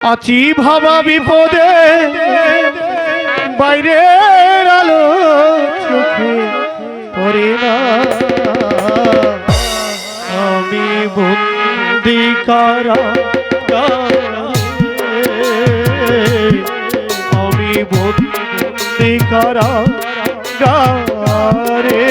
আছি ভাবা বিপদে। বাইরের আলো চোখে না। আমি বন্দি কারা আমি বন্দি কারা গারে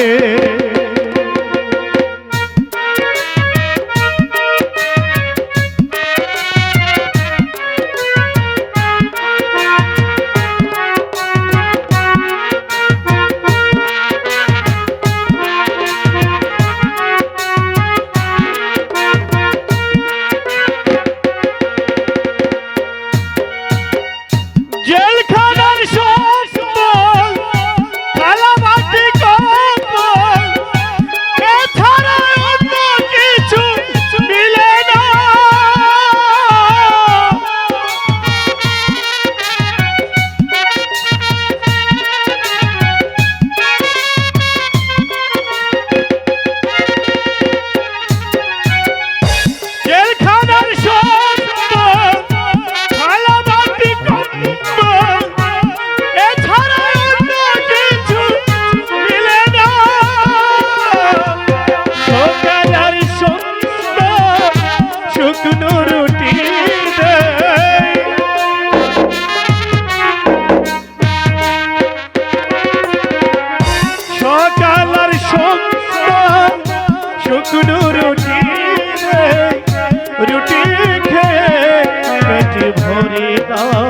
সকাল সন্তান শুকনো রুটি রুটি খেয়ে পেট ভরে না